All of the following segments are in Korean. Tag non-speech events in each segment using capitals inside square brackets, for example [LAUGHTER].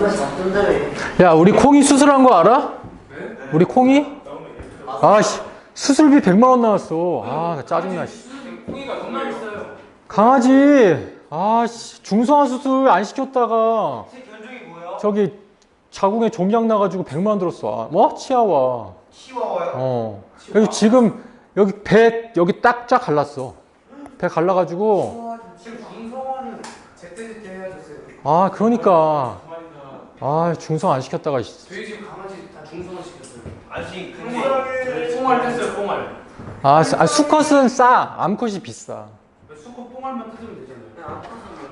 몸에 야, 우리 콩이 수술한 거 알아? 우리 콩이? 아, 씨. 수술비 100만 원 나왔어. 아, 나 짜증나, 씨. 콩이가 얼마 있어요? 강아지. 아, 씨. 중성화 수술 안 시켰다가? 저기 자궁에 종양 나가지고 100만 원 들었어. 아, 뭐? 치아와. 치와와요? 어. 여기 지금 여기 배 여기 딱쫙 갈랐어. 배 갈라가지고 지금 중성화는 제때제때 해야죠 아 그러니까 아 중성 안 시켰다가 씨. 저희 집 강아지 다 중성화 시켰어요 아니 근데 뽕알 뺐어요 뽕알 아, 수- 아 수컷은 싸. 암컷이 비싸. 수컷 뽕알만 뜯으면 되잖아요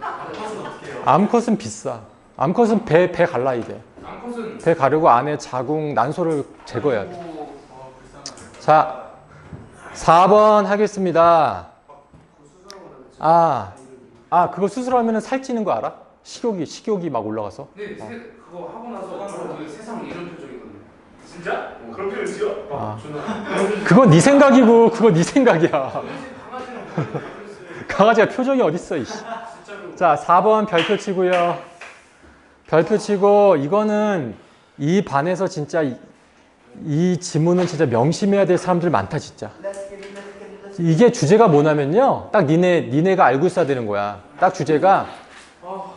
암컷은 어떻게 해요? 암컷은 비싸. 암컷은 배 배 갈라야 돼. 암컷은 배 가르고 안에 자궁 난소를 제거해야 돼. 오, 어, 불쌍하다 자 4번 하겠습니다. 아, 아 그거 수술하면 살찌는 거 알아? 식욕이 식욕이 막 올라가서. 근데 세, 그거 하고 나서 바로 그 세상 이런 표정이거든요 진짜? 그런 표현 지어? 아. 존나 그거 네 생각이고 그거 네 생각이야. 강아지가 표정이 어딨어 이씨. 자 4번 별표 치고요. 별표 치고 이거는 이 반에서 진짜 이, 이 지문은 진짜 명심해야 될 사람들 많다 진짜. 이게 주제가 뭐냐면요. 딱 니네 니네가 알고 있어야 되는 거야. 딱 주제가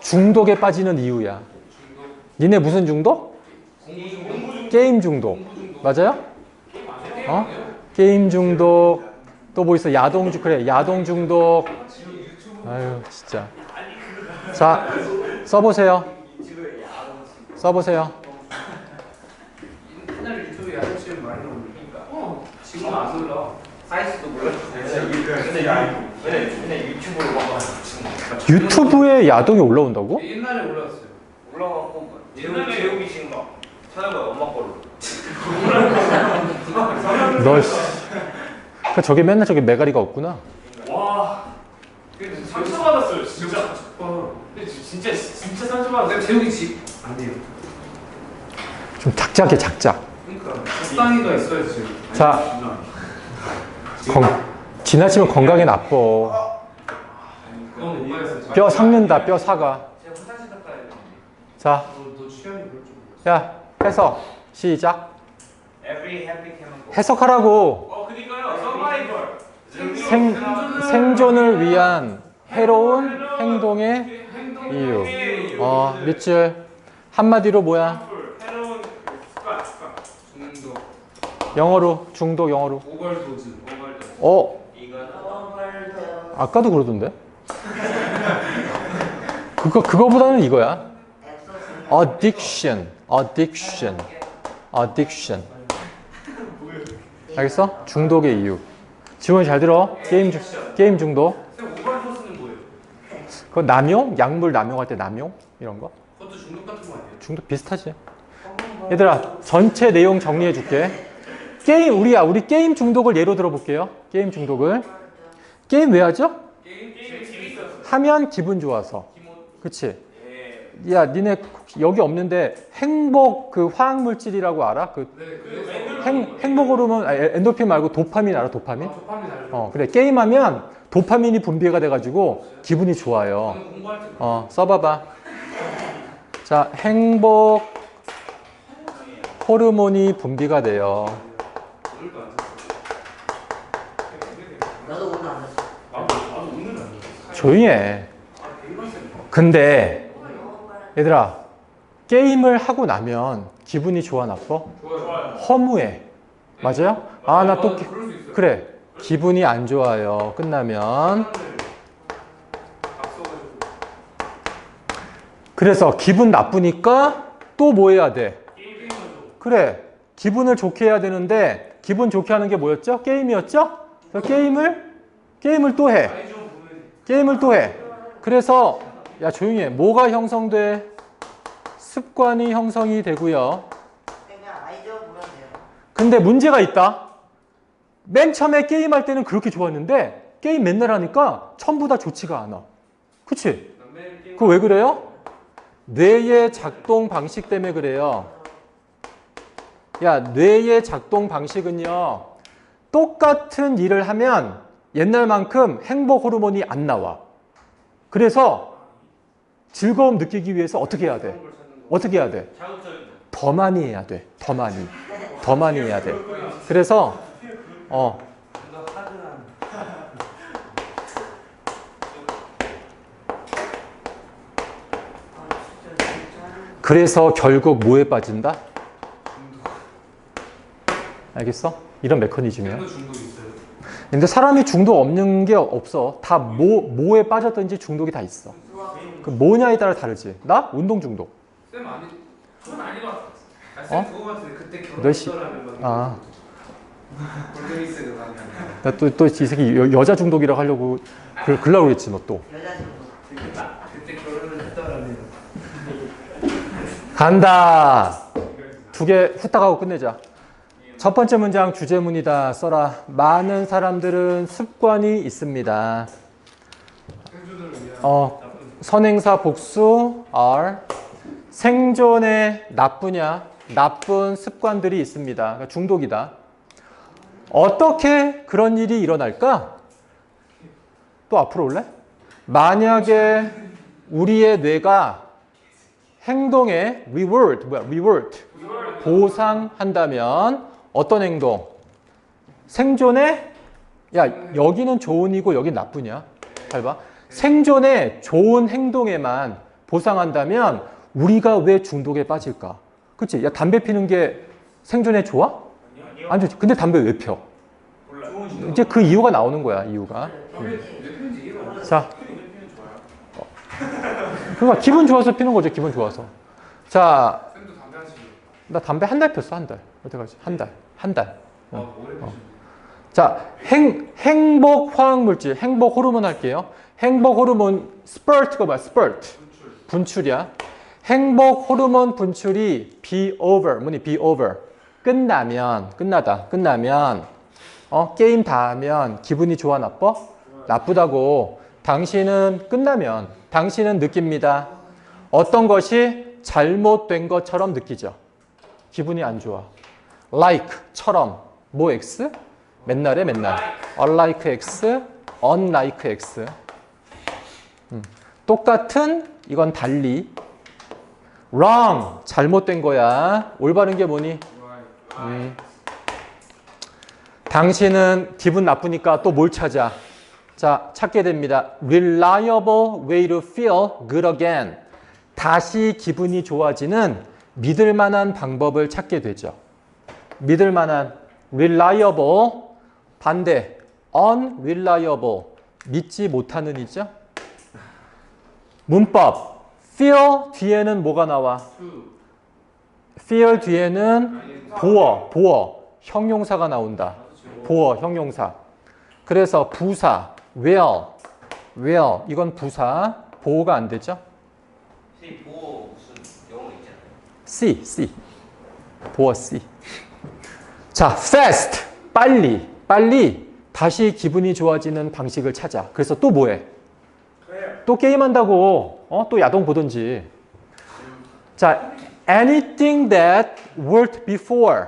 중독에 빠지는 이유야. 니네 무슨 중독? 게임 중독. 맞아요? 어? 게임 중독. 또 뭐 있어? 야동 중 그래. 야동 중독. 아유, 진짜. 자, 써보세요. 써보세요. 지금 안 올라 사이즈도 몰라 근데 야 맨날 맨날 유튜브로 막 유튜브에 야동이 올라온다고? 옛날에 올라왔어요 올라가고 옛날에- 제목이신 거 찾아봐요 엄마 걸로 [LAUGHS] 너, 씨. 그 저게 맨날 저게 메가리가 없구나. 와 근데 상처 받았어요 진짜 어, 근데 진짜 진짜 상처 받았어요 내가 제욱이 집안 돼요 좀 작작해, 작작. 그러니까 적당히가 있어야지 자, 건, 지나치면 건강에 나빠. 뼈 삭는다, 뼈 사가. 자, 야, 해석. 시작. Every happy chemical 해석하라고. 어 생, 생존을 위한 해로운 행동의 이유. 어, 밑줄. 한마디로 뭐야? 중독 영어로, 중독 영어로. 오버도즈 어, 아까도 그러던데? 그거, 그거보다는 이거야. addiction, addiction, addiction. 알겠어? 중독의 이유. 지원이 잘 들어. 게임, 중, 게임 중독. 그거 남용? 약물 남용할 때 남용? 이런 거? 그것도 중독 같은 거 아니에요? 중독 비슷하지. 얘들아, 전체 내용 정리해 줄게. 게임, 우리야, 우리 게임 중독을 예로 들어볼게요. 게임 중독을. 게임 왜 하죠? 하면 기분 좋아서. 그치? 예 야, 니네 여기 없는데 행복 그 화학 물질이라고 알아? 그네 그래서 행, 행복 호르몬, 아, 엔도핀 말고 도파민 알아? 도파민? 아? 어, 그래. 게임하면 도파민이 분비가 돼 가지고 기분이 좋아요. 어, 써 봐봐. 자, 행복 호르몬이 분비가 돼요. 조용히 해. 근데, 얘들아, 게임을 하고 나면 기분이 좋아, 나빠? 허무해. 맞아요? 아, 나 또, 그래. 기분이 안 좋아요. 끝나면. 그래서 기분 나쁘니까 또 뭐 해야 돼? 그래. 기분을 좋게 해야 되는데, 기분 좋게 하는 게 뭐였죠? 게임이었죠? 그래서 게임을, 게임을 또 해. 게임을 또 해. 그래서, 야, 조용히 해. 뭐가 형성돼? 습관이 형성이 되고요. 근데 문제가 있다. 맨 처음에 게임할 때는 그렇게 좋았는데, 게임 맨날 하니까 전부 다 좋지가 않아. 그치? 그거 왜 그래요? 뇌의 작동 방식 때문에 그래요. 야, 뇌의 작동 방식은요, 똑같은 일을 하면 옛날만큼 행복 호르몬이 안 나와. 그래서 즐거움 느끼기 위해서 어떻게 해야 돼? 어떻게 해야 돼? 더 많이 해야 돼. 더 많이. 더 많이 해야 돼. 그래서 어. 그래서 결국 뭐에 빠진다? 알겠어? 이런 메커니즘이야. 근데 사람이 중독 없는 게 없어. 다 뭐, 뭐에 빠졌든지 중독이 다 있어. 그 뭐냐에 따라 다르지. 나? 운동 중독. 쌤 아니, 그건 아닌 것 같아. 아, 어? 쌤 그거 같은데 그때 건. 아, [LAUGHS] 골드미스 그거 아니야. 나 또, 또, 이 새끼 여, 여자 중독이라고 하려고 그, 글라고 그랬지, 너 또. 여자 친구. 그때 결혼을 했더라는. 간다. 두 개 후딱 하고 끝내자. 첫 번째 문장 주제문이다. 써라. 많은 사람들은 습관이 있습니다. 어, 선행사 복수 are 생존에 나쁘냐 나쁜 습관들이 있습니다. 그러니까 중독이다. 어떻게 그런 일이 일어날까? 또 앞으로 올래? 만약에 우리의 뇌가 행동에 reward 뭐야 reward 보상한다면 어떤 행동? 생존에 야 여기는 좋은 이고 여기 나쁘냐? 잘 봐. 생존에 좋은 행동에만 보상한다면 우리가 왜 중독에 빠질까? 그치? 야, 담배 피는 게 생존에 좋아? 안 좋지. 근데 담배 왜 펴? 이제 그 이유가 나오는 거야, 이유가. 자. 어. 그러니까 기분 좋아서 피는 거죠, 기분 좋아서. 자. 나 담배 한 달 폈어, 한 달. 어떡하지? 한 달. 한 달. 아, 오래 피시네. 자, 행, 행복 화학물질, 행복 호르몬 할게요. 행복 호르몬, 스퍼트가 뭐야? 스퍼트. 분출 이야. 행복 호르몬 분출이 be over, 뭐니 be over. 끝나면, 끝나다, 끝나면, 어, 게임 다 하면 기분이 좋아, 나빠? 나쁘다고. 당신은 끝나면, 당신은 느낍니다. 어떤 것이 잘못된 것처럼 느끼죠. 기분이 안 좋아. like처럼, 뭐 x? 맨날에 맨날. unlike x, unlike x. 음. 똑같은 이건 달리. wrong 잘못된 거야. 올바른 게 뭐니? 음. 당신은 기분 나쁘니까 또 뭘 찾아? 자, 찾게 됩니다. reliable way to feel good again. 다시 기분이 좋아지는 믿을 만한 방법을 찾게 되죠. 믿을 만한 reliable 반대 unreliable 믿지 못하는 이죠. 문법 fear 뒤에는 뭐가 나와? fear 뒤에는 보어 보어 형용사가 나온다. 보어 형용사. 그래서 부사 will will 이건 부사 보호가 안 되죠. 선생님 보호 무슨 영어 있잖아요. C C 보어 C. 자, fast 빨리 빨리 다시 기분이 좋아지는 방식을 찾아. 그래서 또 뭐해? 또 게임한다고. 어? 또 야동 보든지. 자, anything that worked before.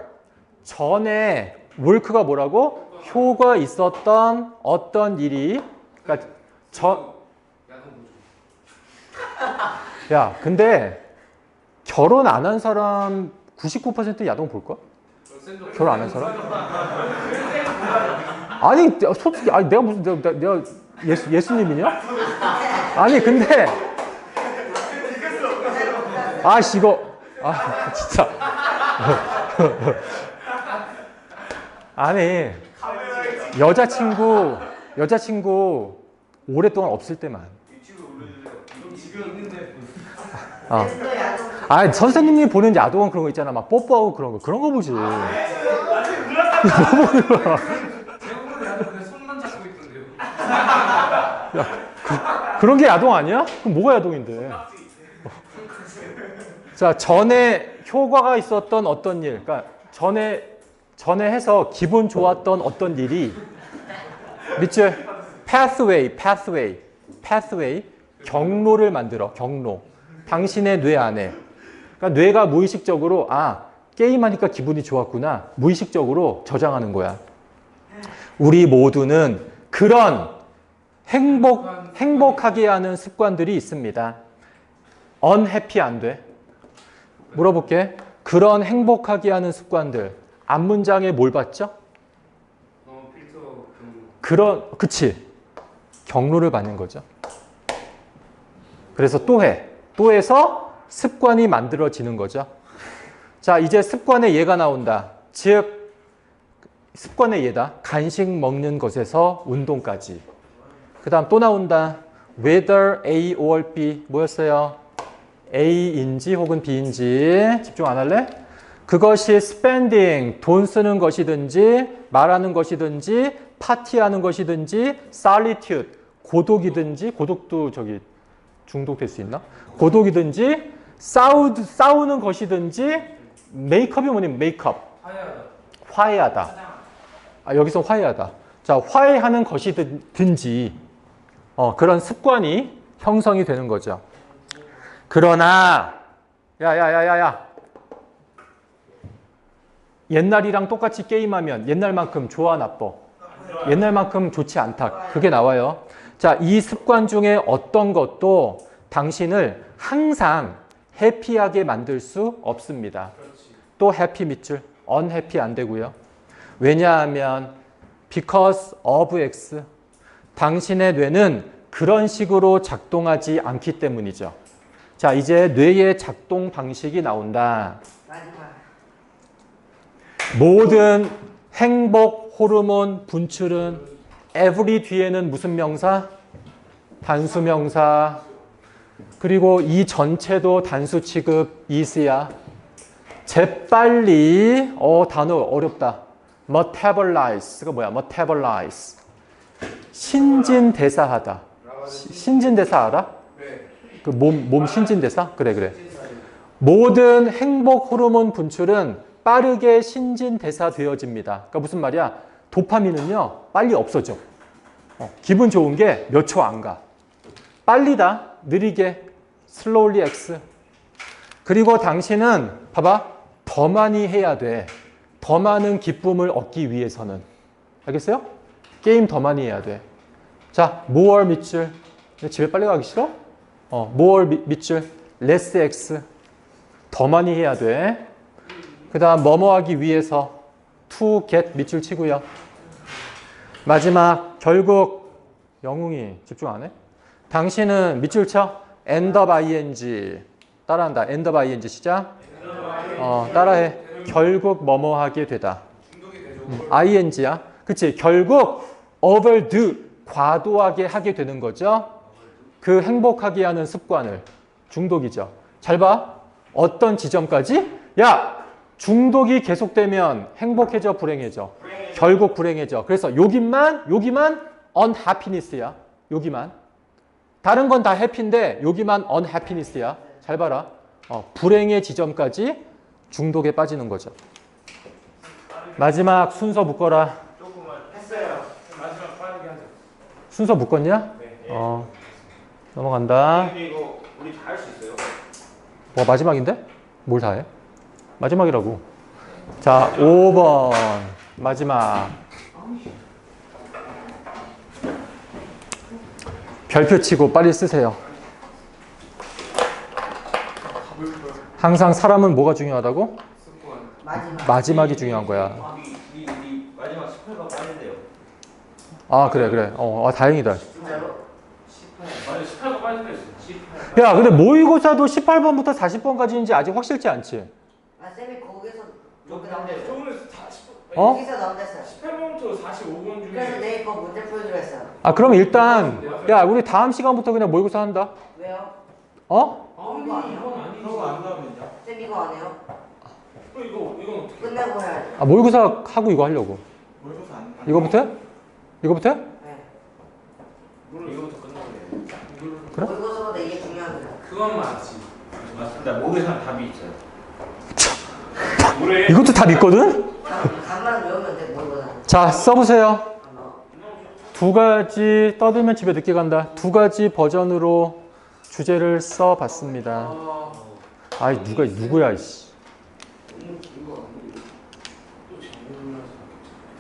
전에 work가 뭐라고? 효과 있었던 어떤 일이 그러니까 저. 야, 근데 결혼 안 한 사람 99% 야동 볼 걸? 쌤도 결혼 안 한 사람? 아니, 솔직히 아니 내가 무슨 내가, 내가 예수 예수님이냐? 아니, 근데 아씨 이거 아 진짜. 아니 여자친구 여자친구 오랫동안 없을 때만. 아. 아 선생님이 보는 야동은 그런 거 있잖아. 막 뽀뽀하고 그런 거. 그런 거 보지. 제가 보는 [LAUGHS] 야동 그냥 손만 잡고 있던데요. 그 런 게 야동 아니야? 그럼 뭐가 야동인데? 자 전에 효과가 있었던 어떤 일 그러니까 전에 전에 해서 기분 좋았던 어떤 일이 밑줄 pathway pathway pathway 경로를 만들어 경로. 당신의 뇌 안에. 그러니까 뇌가 무의식적으로 아 게임하니까 기분이 좋았구나. 무의식적으로 저장하는 거야. 우리 모두는 그런 행복 행복하게 하는 습관들이 있습니다 unhappy 안 돼. 물어볼게. 그런 행복하게 하는 습관들. 앞 문장에 뭘 받죠? 어 필터 좀 그런, 그치. 경로를 받는 거죠. 그래서 또 해. 또 해서 습관이 만들어지는 거죠. 자, 이제 습관의 예가 나온다. 즉, 습관의 예다. 간식 먹는 것에서 운동까지. 그 다음 또 나온다. whether A or B. 뭐였어요? A인지 혹은 B인지. 집중 안 할래? 그것이 spending, 돈 쓰는 것이든지, 말하는 것이든지, 파티하는 것이든지, solitude, 고독이든지, 고독도 저기 중독될 수 있나? 고독이든지, 싸우, 싸우는 것이든지, 메이크업이 뭐니? 메이크업. 화해하다. 아, 여기서 화해하다. 자, 화해하는 것이든지, 어, 그런 습관이 형성이 되는 거죠. 그러나, 야, 야, 야, 야, 야. 옛날이랑 똑같이 게임하면 옛날만큼 좋아, 나빠. 옛날만큼 좋지 않다. 그게 나와요. 자, 이 습관 중에 어떤 것도 당신을 항상 해피하게 만들 수 없습니다. 또 해피 밑줄, 언해피 안 되고요. 왜냐하면 because of x 당신의 뇌는 그런 식으로 작동하지 않기 때문이죠. 자, 이제 뇌의 작동 방식이 나온다. 모든 행복 호르몬 분출은 every 뒤에는 무슨 명사? 단수 명사. 그리고 이 전체도 단수 취급 is야. 재빨리 어 단어 어렵다. metabolize가 뭐야? metabolize. 신진대사하다. 시- 신진대사 알아? 네. 그몸 몸 신진대사? 그래 그래. 모든 행복 호르몬 분출은 빠르게 신진대사 되어집니다. 그러니까 무슨 말이야? 도파민은요 빨리 없어져. 어, 기분 좋은 게 몇 초 안 가. 빨리다, 느리게, slowly x. 그리고 당신은 봐봐 더 많이 해야 돼. 더 많은 기쁨을 얻기 위해서는 알겠어요? 게임 더 많이 해야 돼. 자, more 밑줄. 집에 빨리 가기 싫어? 어, more 밑- 밑줄. less x. 더 많이 해야 돼. 그 다음 뭐뭐 하기 위해서 to get 밑줄 치고요. 마지막 결국 영웅이 집중 안 해? 당신은 밑줄 쳐. end of ing. 따라한다. end of ing 시작. 어, 따라해. 결국 뭐뭐 하게 되다. 음, ing야. 그치? 결국 overdo 과도하게 하게 되는 거죠. 그 행복하게 하는 습관을 중독이죠. 잘 봐. 어떤 지점까지? 야, 중독이 계속되면 행복해져, 불행해져. 결국 불행해져. 그래서 여기만 여기만 unhappiness야. 여기만. 다른 건 다 해피인데 여기만 unhappiness야. 잘 봐라. 어, 불행의 지점까지 중독에 빠지는 거죠. 마지막 순서 묶어라. 조금만 했어요. 마지막 빠르게 하자. 순서 묶었냐? 네. 어. 넘어간다. 이거 우리 다 할 수 있어요? 뭐 마지막인데? 뭘 다 해? 마지막이라고. 자, 5번. 마지막. 별표 치고 빨리 쓰세요. 항상 사람은 뭐가 중요하다고? 마지막이 중요한 거야. 우리 우리 우리 마지막 18번 빠진대요. 아, 그래, 그래. 어, 아, 다행이다. 진짜로? 18. 아니 18가 빠진다 했어. 18. 야, 근데 모의고사도 18번부터 40번까지인지 아직 확실치 않지? 아 쌤이 거기서 여기. 나온댔어. 저번에 40. 어? 여기서 나온댔어요. 18번부터 45번 그래서 중에 내일 거 문제 풀기로 했어요. 아, 그럼 일단, 야, 우리 다음 시간부터 그냥 모의고사 한다. 왜요? 어? 아니? 이건 아니지. 그런 거안 나오면요? 쌤 이거 안 해요? 그럼 이거 이건 어떻게? 끝내고 해야지. 아, 모의고사 하고 이거 하려고. 모의고사 안 이거부터 해? 이거부터 해? 네. 이거부터 끝나네. 그래? 모의고사보다 이게 중요한 거예요. 그건 맞지. 맞습니다. 모의고사는 답이 있어요. 노래. 이것도 다 믿거든? 간- 간만 외우면 돼 모의고사. 자, 써보세요. 두 가지, 떠들면 집에 늦게 간다. 두 가지 버전으로 주제를 써봤습니다. 아, 아이, 누가, 누구야, 이씨.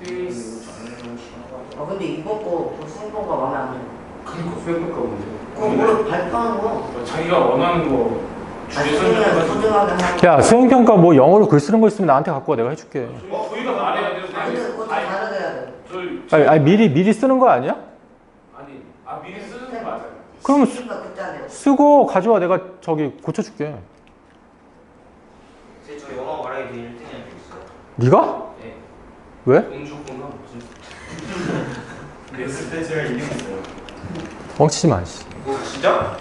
테이스. 아 근데 이번 거 수행평가 마음에 수행평가 문제. 그거 원래 발표하는 거. 자기가 원하는 거야 수행평가 뭐 영어로 글 쓰는 거 있으면 나한테 갖고 와 내가 해줄게 어, 저희가 말해야 돼요. 근데 그것도 해야 돼 저희 아니, 아니 미리 미리 쓰는 거 아니야? 아니 아 미리 쓰는 거 맞아요. 그럼 쓰, 그러니까 그때 안 돼요 쓰고 가져와 내가 저기 고쳐줄게 저 영어 말하기 되게 1등이 할수 있어요. 네가? 네. 왜? 돈 줬구나 무슨. 그랬을 때 제가 이겼어요. 뻥치지 마 씨. 뭐 진짜?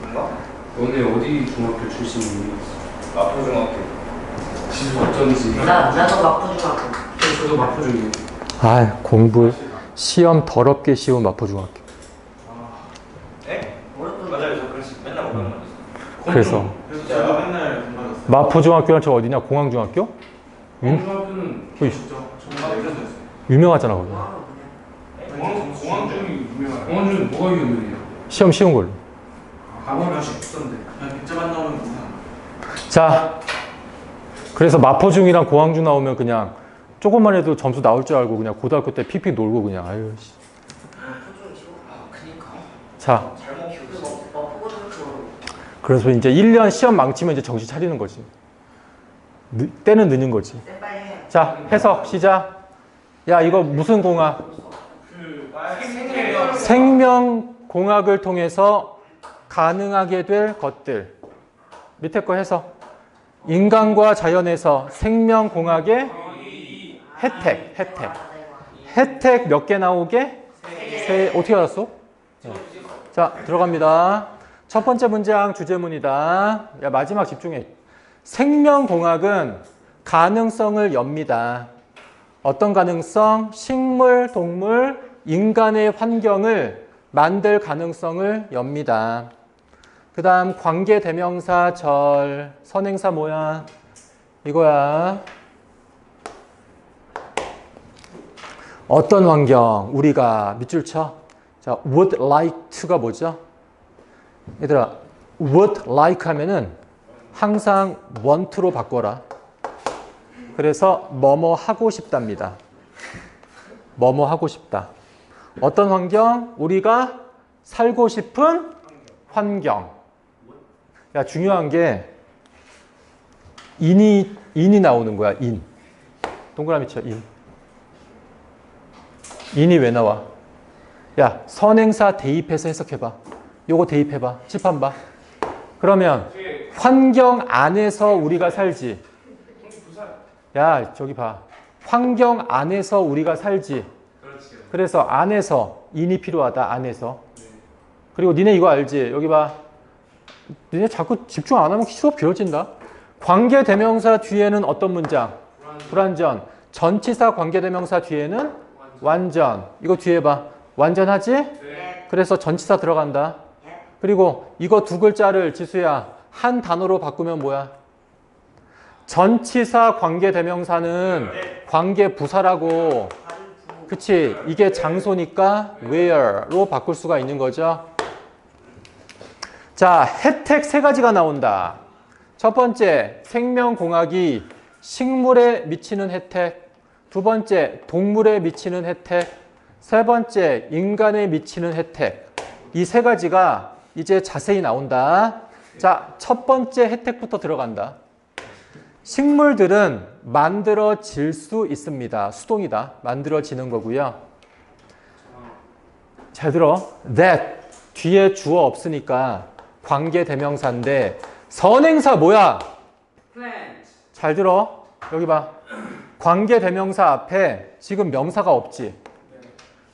뭔가? 너네 어디 중학교 출신이니? 마포중학교. 집 어쩐지. 나 나도 마포중학교 저도 마포중이에요. 아 공부 시험 더럽게 쉬운 마포중학교 네? 모르겠는데 맞아요. 저 그래서 맨날 오는 거였어요. 그래서 그래서 제가 맨날 공부했어요. 마포중학교랑 저 어디냐 공항중학교? 음? 공중학교는 어이. 진짜 정말 이랬어요. 유명하잖아 거기 공항 공항중이 공항중은 뭐가 유명해요? 시험 쉬운 걸로 가보면 쉽던데. 그냥 100점 안 나오면 공상. 자 그래서 마포중이랑 공항중 나오면 그냥 조금만 해도 점수 나올 줄 알고 그냥 고등학교 때 픽픽 놀고 그냥 아유 씨. 아. 자그 그래서 이제 1년 시험 망치면 이제 정신 차리는 거지 느- 때는 느는 거지 자 해석 시작 야 이거 무슨 공학 그 생명. 생명공학을 통해서 가능하게 될 것들 밑에 거 해석 인간과 자연에서 생명공학의 혜택 혜택 혜택 몇 개 나오게? 세 어떻게 알았어? 어. 자 들어갑니다 첫 번째 문장 주제문이다 야 마지막 집중해 생명공학은 가능성을 엽니다 어떤 가능성? 식물, 동물, 인간의 환경을 만들 가능성을 엽니다. 그 다음 관계 대명사 절 선행사 뭐야? 이거야. 어떤 환경? 우리가 밑줄 쳐. 자, would like to가 뭐죠? 얘들아, would like 하면은 항상 want to로 바꿔라. 그래서 뭐뭐 하고 싶답니다. 뭐뭐 하고 싶다. 어떤 환경? 우리가 살고 싶은 환경. 야, 중요한 게 인이 인이 나오는 거야. 인. 동그라미 쳐. 인. 인이 왜 나와? 야, 선행사 대입해서 해석해 봐. 요거 대입해 봐. 칠판 봐. 그러면 환경 안에서 우리가 살지. 야, 저기 봐. 환경 안에서 우리가 살지. 그래서 안에서 인이 필요하다. 안에서. 그리고 니네 이거 알지? 여기 봐. 니네 자꾸 집중 안 하면 수업 길어진다. 관계 대명사 뒤에는 어떤 문장? 불완전. 전치사 관계 대명사 뒤에는 완전. 이거 뒤에 봐. 완전하지? 네. 그래서 전치사 들어간다. 그리고 이거 두 글자를 지수야 한 단어로 바꾸면 뭐야? 전치사 관계 대명사는 관계 부사라고. 그치? 이게 장소니까 where로 바꿀 수가 있는 거죠. 자, 혜택 세 가지가 나온다. 첫 번째, 생명공학이 식물에 미치는 혜택. 두 번째, 동물에 미치는 혜택. 세 번째, 인간에 미치는 혜택. 이 세 가지가 이제 자세히 나온다. 자, 첫 번째 혜택부터 들어간다. 식물들은 만들어질 수 있습니다. 수동이다. 만들어지는 거고요. 잘 들어. that 뒤에 주어 없으니까 관계 대명사인데 선행사 뭐야? Plant. 잘 들어. 여기 봐. 관계 대명사 앞에 지금 명사가 없지.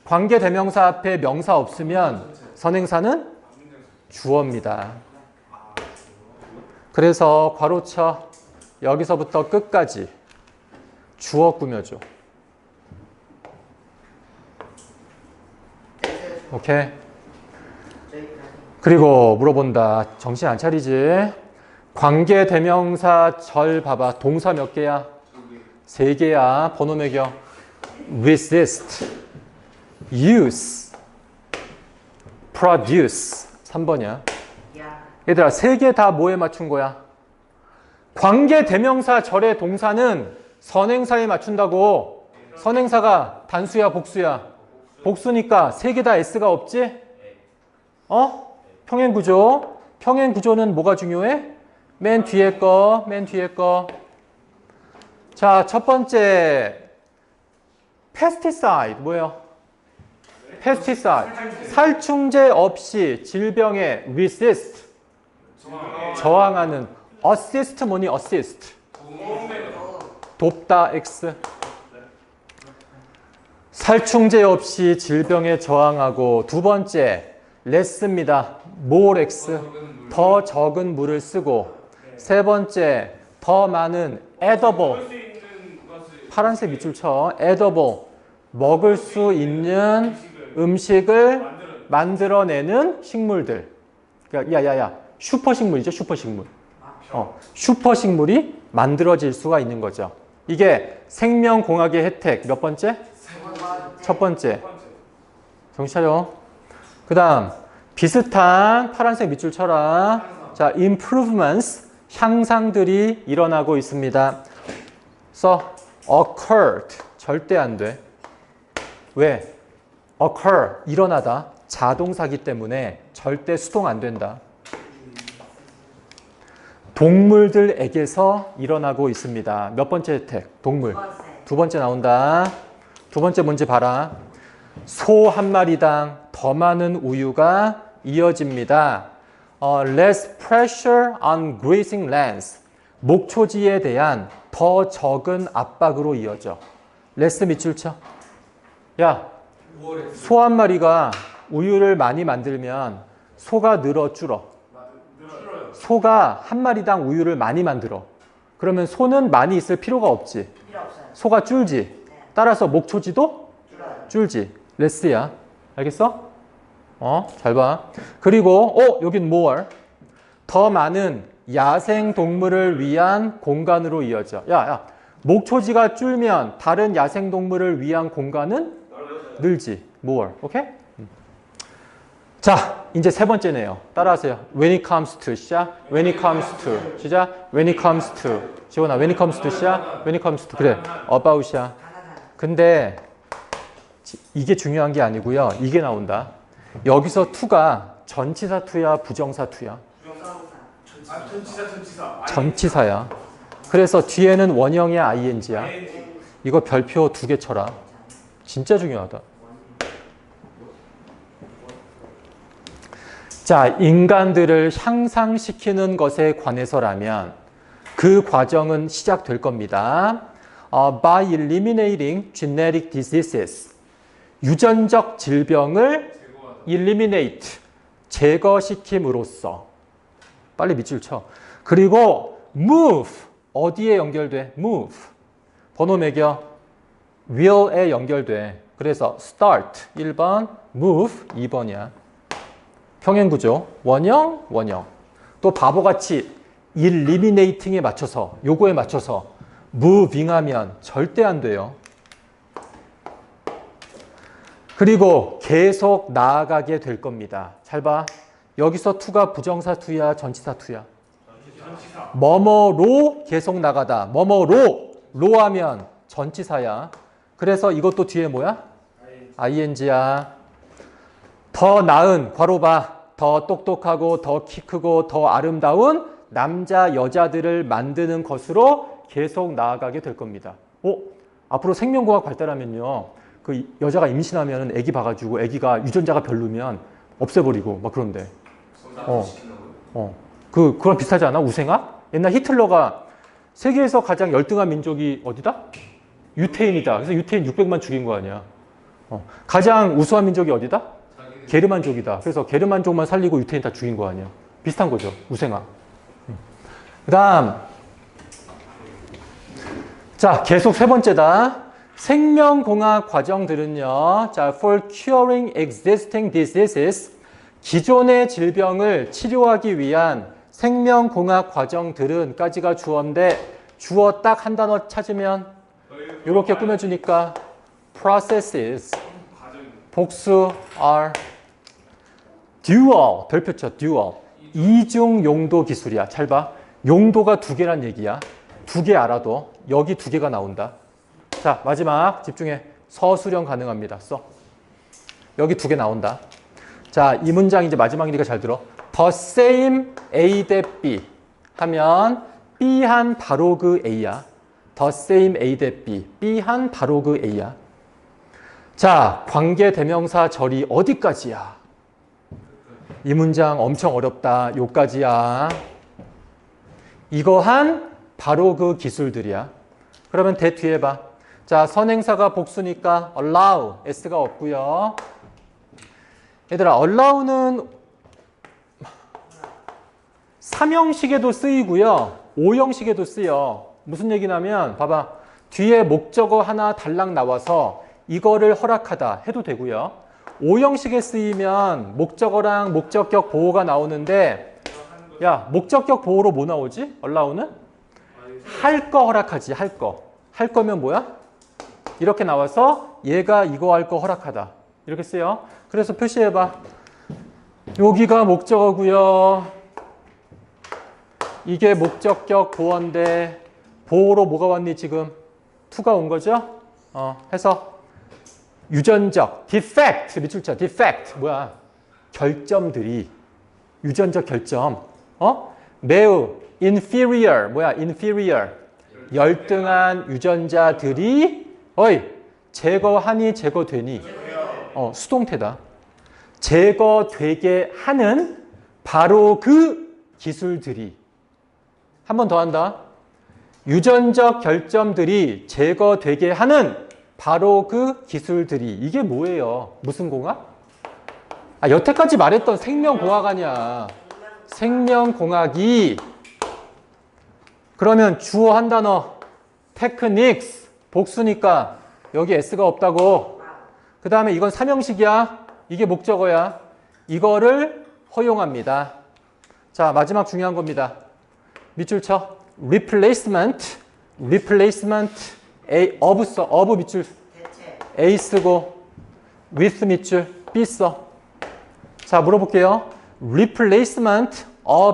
관계 대명사 앞에 명사 없으면 선행사는 주어입니다. 그래서 괄호쳐 여기서부터 끝까지 주어 꾸며줘. 오케이. 그리고 물어본다. 정신 안 차리지? 관계 대명사 절 봐봐. 동사 몇 개야? 세 개야. 번호 매겨. resist, use, produce. 3번이야. 야 얘들아, 세 개 다 뭐에 맞춘 거야? 관계 대명사 절의 동사는 선행사에 맞춘다고. 선행사가 단수야, 복수야? 복수니까 세 개 다 S가 없지? 어? 평행 구조. 평행 구조는 뭐가 중요해? 맨 뒤에 거, 맨 뒤에 거. 자, 첫 번째 pesticide 뭐예요? pesticide 살충제 없이 질병에 resist 저항하는 assist 뭐니? assist 돕다 x. 살충제 없이 질병에 저항하고 두 번째 less입니다. more x. 더 적은 물을 쓰고. 세 번째 더 많은 edible 파란색 밑줄 쳐. edible 먹을 수 있는 음식을 만들어내는 식물들. 그러니까 야야야. 슈퍼 식물이죠 슈퍼 식물. 어 슈퍼 식물이 만들어질 수가 있는 거죠. 이게 생명공학의 혜택 몇 번째? 첫 번째. 첫 번째. 정신 차려. 그 다음, 비슷한 파란색 밑줄 쳐라. 자, improvements, 향상들이 일어나고 있습니다. 써, occurred, 절대 안 돼. 왜? occur, 일어나다. 자동사기 때문에 절대 수동 안 된다. 동물들에게서 일어나고 있습니다. 몇 번째 혜택? 동물. 두 번째 나온다. 두 번째 뭔지 봐라. 소 한 마리당 더 많은 우유가 이어집니다. 어, less pressure on grazing lands. 목초지에 대한 더 적은 압박으로 이어져. less 밑줄 쳐. 야, 소 한 마리가 우유를 많이 만들면 소가 늘어 줄어. 소가 한 마리당 우유를 많이 만들어. 그러면 소는 많이 있을 필요가 없지. 소가 줄지. 따라서 목초지도. 줄지. 레스야. 알겠어? 어, 잘 봐. 그리고 어, 여긴 more. 더 많은 야생 동물을 위한 공간으로 이어져. 야, 야. 목초지가 줄면 다른 야생 동물을 위한 공간은 늘지. more. 오케이? 음. 자, 이제 세 번째네요. 따라하세요. When it comes to 시작. When it comes to 시작. When it comes to 지원아. When it comes to 시작. When it comes to 그래. about이야. 하나가 근데 지- 이게 중요한 게 아니고요. 이게 나온다. 여기서 투가 전치사 투야, 부정사. 아, 전치사. 전치사 야. 그래서 뒤에는 원형의 ing야. 이거 별표 두 개 쳐라. 진짜 중요하다. 자, 인간들을 향상시키는 것에 관해서라면 그 과정은 시작될 겁니다. 어, by eliminating genetic diseases. 유전적 질병을 eliminate. 제거시킴으로써. 빨리 밑줄 쳐. 그리고 move. 어디에 연결돼? move. 번호 매겨. will에 연결돼. 그래서 start 1번, move 2번이야. 평행 구조. 원형, 원형. 또 바보같이 eliminating에 맞춰서 요거에 맞춰서 moving 하면 절대 안 돼요. 그리고 계속 나아가게 될 겁니다. 잘 봐. 여기서 투가 부정사 투야, 전치사 투야. 뭐뭐로 계속 나가다. 뭐뭐로 로 하면 전치사야. 그래서 이것도 뒤에 뭐야? ing야. 더 나은 봐. 더 똑똑하고 더 키 크고 더 아름다운 남자 여자들을 만드는 것으로 계속 나아가게 될 겁니다. 어? 앞으로 생명과학 발달하면요. 그 여자가 임신하면 아기 봐가지고 아기가 유전자가 별로면 없애버리고 막 그런데. 어. 어. 그, 그랑 비슷하지 않아? 우생학? 옛날 히틀러가 세계에서 가장 열등한 민족이 어디다? 유태인이다. 그래서 유태인 600만 죽인 거 아니야. 어. 가장 우수한 민족이 어디다? 게르만족이다. 그래서 게르만족만 살리고 유태인 다 죽인 거 아니야. 비슷한 거죠. 우생학. 그 다음. 자, 계속 세 번째다. 생명공학 과정들은요. 자, for curing existing diseases. 기존의 질병을 치료하기 위한 생명공학 과정들은까지가 주어인데 주어 딱 한 단어 찾으면 이렇게 꾸며주니까 processes. 복수 are dual 별표쳐 dual 이중 용도 기술이야. 잘 봐. 용도가 두 개란 얘기야. 두 개 알아도 여기 두 개가 나온다. 자 마지막. 집중해. 서술형 가능합니다. 써. 여기 두 개 나온다. 자 이 문장 이제 마지막이니까 잘 들어. The same A 대 B 하면 B한 바로 그 A야. the same A 대 B. B한 바로 그 A야. 자, 관계 대명사 절이 어디까지야? 이 문장 엄청 어렵다. 요까지야. 이거 한 바로 그 기술들이야. 그러면 대 뒤에 봐. 자, 선행사가 복수니까 allow, s가 없고요. 얘들아, allow는 삼형식에도 쓰이고요. 오형식에도 쓰여. 무슨 얘기냐면 봐봐. 뒤에 목적어 하나 달랑 나와서 이거를 허락하다 해도 되고요. 오형식에 쓰이면 목적어랑 목적격 보호가 나오는데 야, 목적격 보호로 뭐 나오지? allow는? 할 거 허락하지, 할 거. 할 거면 뭐야? 이렇게 나와서 얘가 이거 할 거 허락하다. 이렇게 쓰여. 그래서 표시해봐. 여기가 목적어고요. 이게 목적격 보어인데 보호로 뭐가 왔니 지금? 투가 온 거죠? 어, 해서 유전적 밑줄 쳐 defect 뭐야? 결점들이 유전적 결점 어? 매우 inferior 뭐야? inferior 열등한 유전자들이 어이 제거하니 제거되니 어, 수동태다. 제거되게 하는 바로 그 기술들이 한 번 더 한다. 유전적 결점들이 제거되게 하는 바로 그 기술들이 이게 뭐예요? 무슨 공학? 아, 여태까지 말했던 생명공학 아니야. 생명공학이 그러면 주어 한 단어 테크닉스 복수니까 여기 s가 없다고. 그 다음에 이건 삼형식이야. 이게 목적어야. 이거를 허용합니다. 자 마지막 중요한 겁니다. 밑줄 쳐. replacement, replacement, A, of 써, of 밑줄. A 쓰고, with 밑줄, B 써. 자, 물어볼게요. replacement of